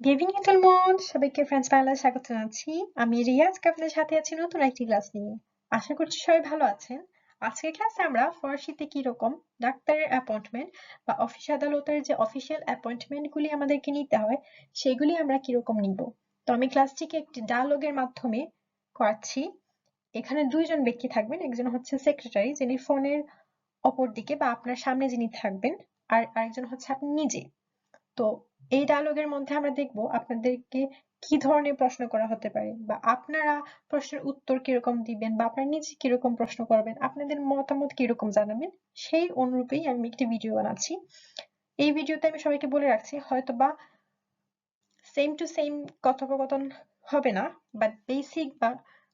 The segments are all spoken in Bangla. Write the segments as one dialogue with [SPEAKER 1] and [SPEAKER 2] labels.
[SPEAKER 1] Tout le সবাইকে ফ্রেন্ডস বাংলা স্বাগত জানাচ্ছি আমি রিয়া আজকে আপনাদের সাথে আছি নতুন একটি ক্লাস নিয়ে আশা করছি সবাই ভালো আছেন আজকের ক্লাসে আমরা ফরাসিতে কি রকম ডাক্তারের অ্যাপয়েন্টমেন্ট বা অফিস আদালতের যে অফিসিয়াল অ্যাপয়েন্টমেন্টগুলি আমাদেরকে নিতে হয় সেগুলি আমরা কীরকম নিব তো আমি ক্লাসটিকে একটি ডায়ালগের মাধ্যমে করাচ্ছি এখানে দুইজন ব্যক্তি থাকবেন একজন হচ্ছে সেক্রেটারি যিনি ফোনের অপর দিকে বা আপনার সামনে যিনি থাকবেন আর আরেকজন হচ্ছে আপনি নিজে তো এই ডায়লগের মধ্যে আমরা দেখব আপনাদেরকে কি ধরনের প্রশ্ন করা হতে পারে বা আপনারা প্রশ্নের উত্তর কীরকম দিবেন বা আপনারা নিজে কীরকম প্রশ্ন করবেন, আপনাদের মতামত কীরকম জানাবেন সেই অনুরূপেই আমি একটি ভিডিও বানাচ্ছি। এই ভিডিওতে আমি সবাইকে বলে রাখছি হয়তো বা সেম টু সেম কথোপকথন হবে না বাট বেসিক বা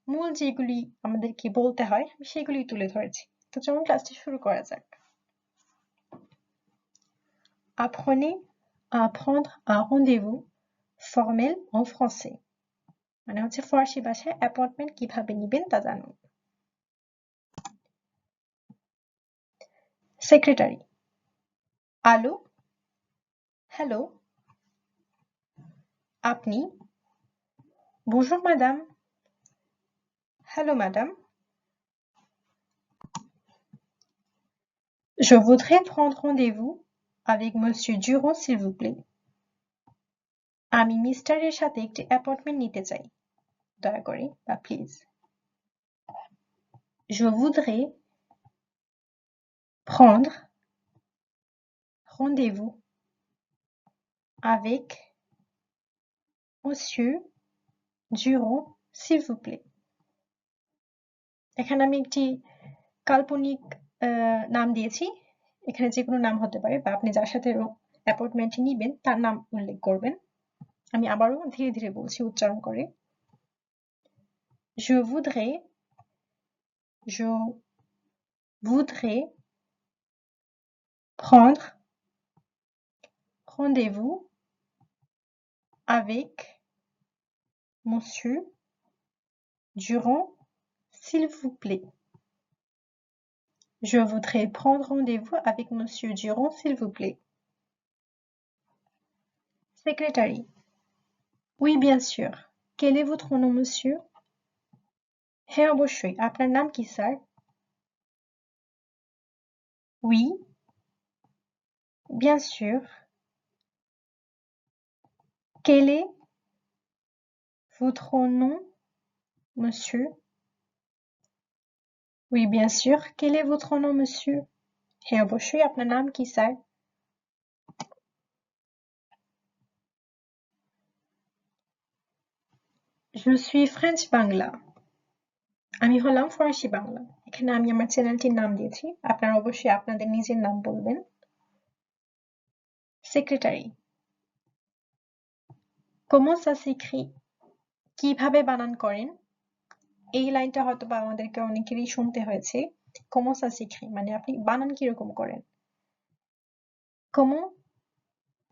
[SPEAKER 1] মূল যেগুলি আমাদেরকে বলতে হয়, আমি সেগুলি তুলে ধরেছি। তো চলুন ক্লাসটি শুরু করা যাক। Apprenez à prendre un rendez-vous formel en français মানে হচ্ছে ফরাসি ভাষায় অ্যাপয়েন্টমেন্ট কিভাবে নিবেন তা জানুন সেক্রেটারি আলো হ্যালো আপনি bonjour madame hello madame je voudrais prendre rendez-vous avec monsieur Durand s'il vous plaît আমি মিস্টারের সাথে একটি অ্যাপয়েন্টমেন্ট নিতে চাই দয়া করে বা please je voudrais prendre rendez-vous avec monsieur Durand s'il vous plaît এখানে আমি একটি কাল্পনিক নাম দিয়েছি এখানে যে কোনো নাম হতে পারে বা আপনি যার সাথে অ্যাপয়েন্টমেন্ট নিবেন তার নাম উল্লেখ করবেন আমি আবারও ধীরে ধীরে বলছি উচ্চারণ করে je voudrais je voudrais prendre rendez-vous avec monsieur Durand s'il vous plaît je voudrais prendre rendez-vous avec monsieur Durand s'il vous plaît secrétaire oui bien sûr quel est votre nom monsieur হ্যাঁ অবশ্যই আপনার নাম কি sir oui bien sûr quel est votre nom monsieur oui bien sûr quel est votre nom monsieur হ্যাঁ অবশ্যই আপনার নাম কি sir Je suis French Bangla আমি হলাম ফরাসি বাংলা এখানে আমি আমার চ্যানেলটির নাম দিয়েছি আপনারা অবশ্যই আপনাদের নিজের নাম বলবেন সেক্রেটারি comment ça s'écrit কিভাবে বানান করেন এই লাইনটা হয়তো বা আমাদেরকে অনেকেরই শুনতে হয়েছে। comment ça s'écrit মানে আপনি বানান কীরকম করেন? comment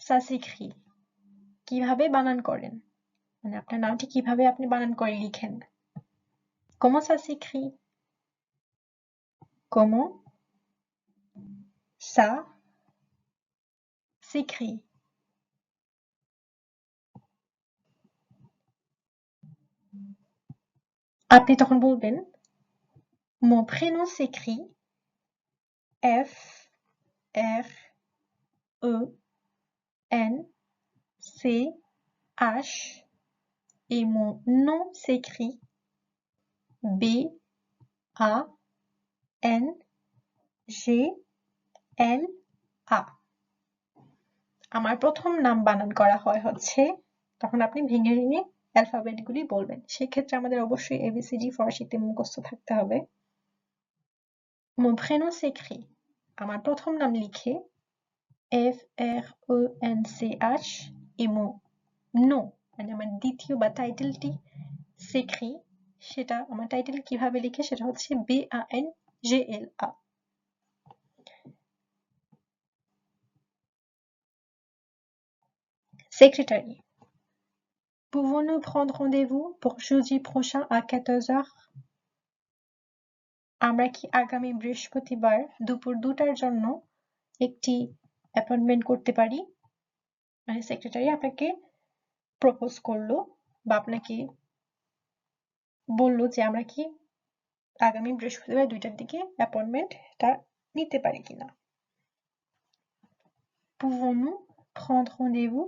[SPEAKER 1] ça s'écrit কীভাবে বানান করেন? মানে আপনার নামটি কীভাবে আপনি বানান করে লিখেন? comment ça s'écrit comment ça s'écrit আপনি তখন বলবেন mon prénom s'écrit F R E N C H et mon nom s'écrit B A N G L A আমার প্রথম নাম বানান করা হয় হচ্ছে তখন আপনি ভেঙে ভেঙে অ্যালফাবেটগুলি বলবেন। সেক্ষেত্রে আমাদের অবশ্যই এবিসিডি ফরাসিতে মুখস্থ থাকতে হবে। Mon prénom s'écrit। আমার প্রথম নাম লিখে F R E N C H et nom মানে আমার দ্বিতীয় বা টাইটেলটি সেক্রি সেটা আমার টাইটেল কীভাবে লিখে সেটা হচ্ছে বি আ এন জে এল আ Secrétaire. Pouvons-nous prendre rendez-vous pour jeudi prochain à 14h আমরা কি আগামী বৃহস্পতিবার দুপুর দুটার জন্য একটি অ্যাপয়েন্টমেন্ট করতে পারি মানে সেক্রেটারি আপনাকে প্রপোজ করলো বা আপনাকে বললো যে আমরা কি আগামী বৃহস্পতিবার দুইটার দিকে অ্যাপয়েন্টমেন্টটা নিতে পারি কিনা Pouvons-nous prendre rendez-vous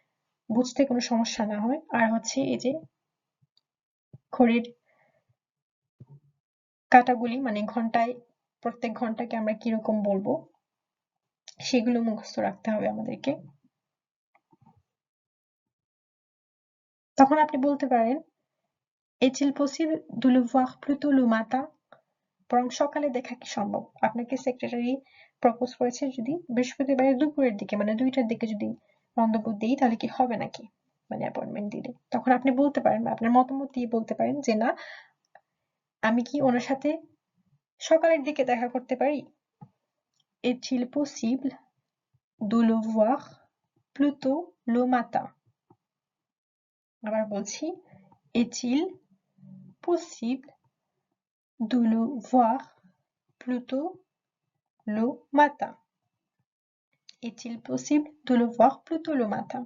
[SPEAKER 1] বুঝতে কোনো সমস্যা না হয়। আর হচ্ছে এই যে ঘড়ির কাটাগুলি মানে ঘন্টায়, প্রত্যেক ঘন্টাকে আমরা কীরকম বলব, সেগুলো মুখস্থ রাখতে হবে আমাদেরকে। তখন আপনি বলতে পারেন, est-il possible de le বরং সকালে দেখা কি সম্ভব? আপনাকে সেক্রেটারি প্রপোজ করেছে যদি বৃহস্পতিবারের দুপুরের দিকে মানে দুইটার দিকে যদি মন্তব্য দিই তাহলে কি হবে নাকি? মানে অ্যাপয়েন্টমেন্ট দিলে। তখন আপনি বলতে পারেন বা আপনার মতামত দিয়ে বলতে পারেন যে, না, আমি কি ওনার সাথে সকালের দিকে দেখা করতে পারি? Est-il possible de le voir plus tôt le matin? আবার বলছি, Est-il possible de le voir plus tôt le matin? Est-il possible de le voir plus tôt le matin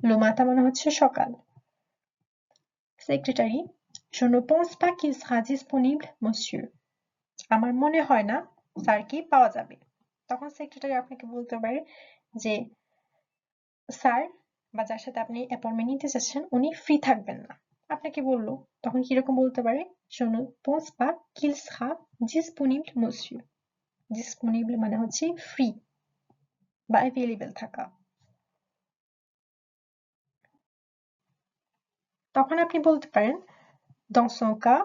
[SPEAKER 1] Le matin মানে হচ্ছে সকাল secretary Je ne pense pas qu'il sera disponible, monsieur. আমার মনে হয় না স্যার কি পাওয়া যাবে তখন সেক্রেটারি আপনাকে বলতে পারে যে স্যার বা যার সাথে আপনি অ্যাপয়েন্টমেন্ট নিতে চাচ্ছেন উনি ফ্রি থাকবেন বলল তখন কীরকম বলতে পারে Je ne pense pas qu'il sera disponible, monsieur. Disponible মানে হচ্ছে ফ্রি বা অ্যাভেলেবেল থাকা। তখন আপনি বলতে পারেন Dans son cas,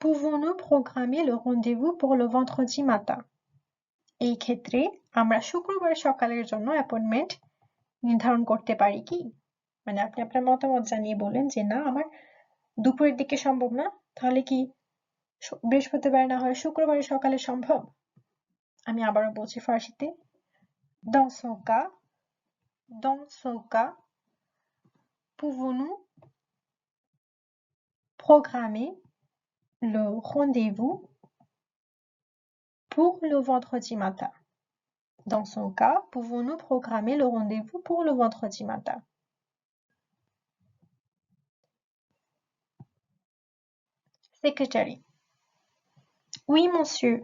[SPEAKER 1] pouvons-nous programmer le rendez-vous pour le vendredi matin? এই ক্ষেত্রে আমরা শুক্রবার সকালের জন্য অ্যাপয়েন্টমেন্ট নির্ধারণ করতে পারি কি? মানে আপনি আপনার মতামত জানিয়ে বলেন যে না আমার দুপুরের দিকে সম্ভব না। তাহলে কি বৃহস্পতিবার না হয় শুক্রবারে সকালে সম্ভব? আমি আবারও বলছি ফার্সিতে Dans son cas, dans son cas, pouvons-nous programmer le rendez-vous pour le vendredi matin. Dans son cas, pouvons-nous programmer le rendez-vous pour le vendredi matin Secrétaire. Oui, monsieur.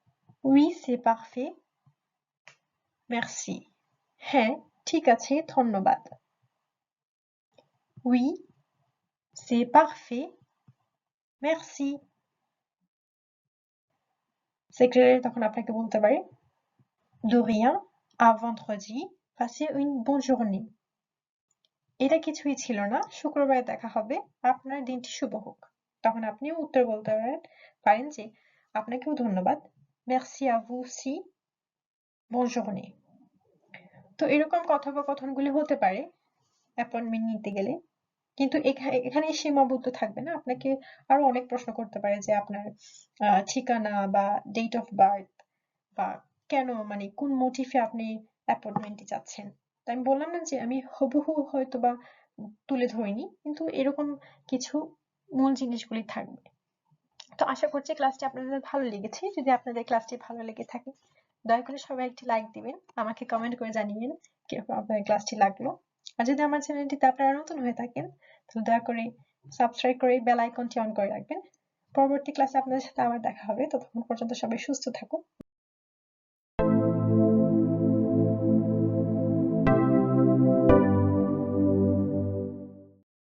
[SPEAKER 1] Oui, c'est parfait. Merci. হ্যাঁ ঠিক আছে ধন্যবাদ Oui, c'est parfait. Merci. Secretary তখন আপনাকে বলতে পারে De rien, à vendredi, passez une bonne journée. এটা কিছুই ছিল না শুক্রবারে দেখা হবে আপনার দিনটি শুভ হোক তখন আপনি উত্তর বলতে পারেন পারেন যে আপনাকেও ধন্যবাদ Merci à vous aussi. Bonne journée. তো এরকম কথোপকথনগুলি হতে পারে অ্যাপয়েন্টমেন্ট নিতে গেলে। কিন্তু এখানে সীমাবদ্ধ থাকবে না। আপনাকে আরও অনেক প্রশ্ন করতে পারে যে আপনার ঠিকানা বা ডেট অফ বার্থ বা কেন মানে কোন মোটিভে আপনি অ্যাপয়েন্টমেন্টটি চাচ্ছেন। তো আমি বললাম না যে আমি হুবহু হয়তো বা তুলে ধরিনি। কিন্তু এরকম কিছু মূল জিনিসগুলি থাকবে। তো আশা করছি ক্লাসটি আপনাদের ভালো লেগেছে। যদি আপনাদের ক্লাসটি ভালো লেগে থাকে, দয়া করে সবাই একটি লাইক দিবেন, আমাকে কমেন্ট করে জানিয়েন কীরকম আপনাদের ক্লাসটি লাগল। আর যদি আমার চ্যানেলটিতে আপনারা নতুন হয়ে থাকেন, তাহলে দয়া করে সাবস্ক্রাইব করে বেল আইকনটি অন করে রাখবেন। পরবর্তী ক্লাসে আপনাদের সাথে আবার দেখা হবে। ততক্ষণ পর্যন্ত সবাই সুস্থ থাকুন।